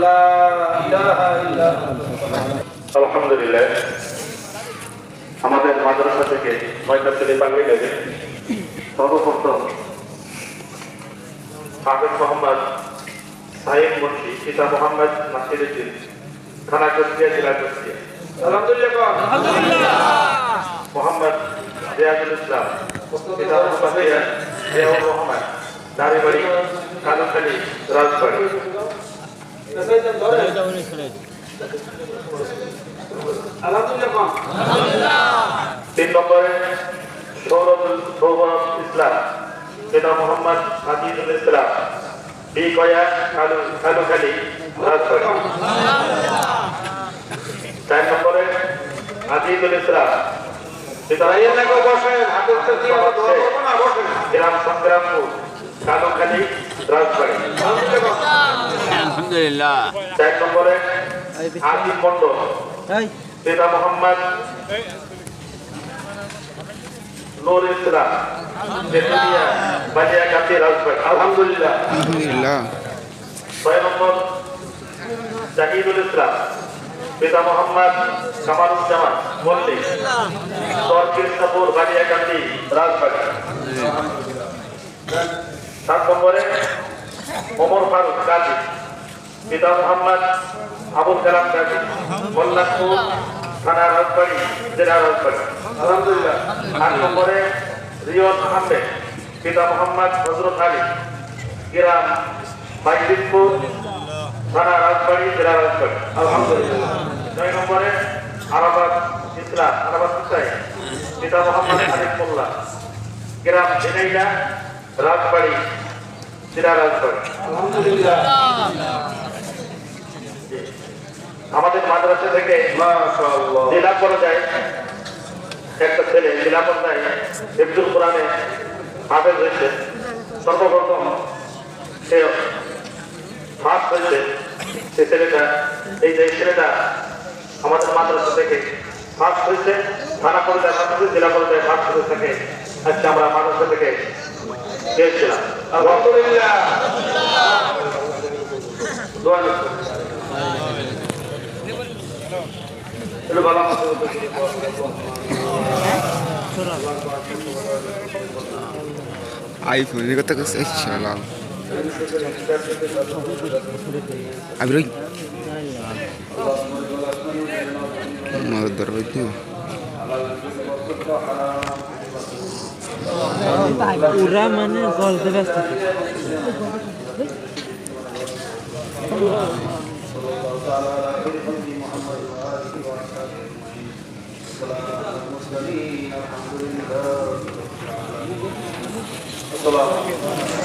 لا إله إلا أنت আলহামদুলিল্লাহ আমাদের মাদ্রাসা থেকে নয়টা ছেলে পাগড়ি গেছে সর্বপ্রথম হাফেজ মোহাম্মদ সাহেব মুন্সি পিতা মোহাম্মদ নাসিরুদ্দিন থানা কুষ্টিয়া জেলা কুষ্টিয়া الحمد لله মোহাম্মদ রিয়াজুল ইসলাম পিতা মোহাম্মদ রিয়াজ জিয়াউর রহমান দাঁড়িবাড়ি কালুখালী রাজবাড়ি الحمد لله তিন নম্বরে সৌরভুল সৌরভ ইসলাম। পিতা মোহাম্মদ আজিজুল ইসলাম। বি কয়া কালু কালুখালী রাজবাড়ি চার নম্বরে আজিজুল ইসলাম। সংগ্রামপুর কালুখালী রাজবাড়ি আলহামদুলিল্লাহ। চার নম্বরে আজিম মন্ডল পিতা মোহাম্মদ নুর ইসলাম। তেতুলিয়া বালিয়াকান্দি রাজবাড়ি আলহামদুলিল্লাহ। আলহামদুলিল্লাহ। ছয় নম্বর জাহিদুল ইসলাম। পিতা মোহাম্মদ কামারুজ্জামান মল্লিক। চর কৃষ্ণপুর বালিয়াকান্দি রাজবাড়ি সাত নম্বরে ওমর ফারুক গাজী। পিতা মোহাম্মদ আবুল কালাম গাজী মোল্লাদপুর থানা রাজবাড়ি জেলা রাজবাড়ি আলহামদুলিল্লাহ। আট নম্বরে রিয়ন আহমেদ, পিতা মোহাম্মদ হজরত আলী, গ্রাম বাইদিনপুর থানা রাজবাড়ি জেলা রাজবাড়ি আলহামদুলিল্লাহ। নয় নম্বরে আরাবাদ ইসলাম আরাবাদ হুসাইন, পিতা মোহাম্মদ আলিফ মোল্লা, গ্রাম ঝিনাইদা, রাজবাড়ি জেলা রাজবাড়ি আলহামদুলিল্লাহ। মাদ্রাসা থেকে জেলা পর্যায়ে একটা ছেলে জেলা পর্যায়ে হিফজুল কোরআনে হাফেজ হয়েছে। সর্বপ্রথম সে ফার্স্ট হয়েছে। সে ছেলেটা এই যে ছেলেটা আমাদের মাদ্রাসা থেকে ফার্স্ট হয়েছে থানা পর্যায়ে ফার্স্ট হয়েছে জেলা পর্যায়ে ফার্স্ট হয়ে থাকে। আজকে আমরা মাদ্রাসা থেকে পেয়েছিলাম আলহামদুলিল্লাহ। দোয়া নিচ্ছি। একটু ভালো মতো আইফোন এর কথা কইছে ইনশাআল্লাহ আবির মার দরবাই তো ওরা মানে গলতে ব্যস্ত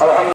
الحمد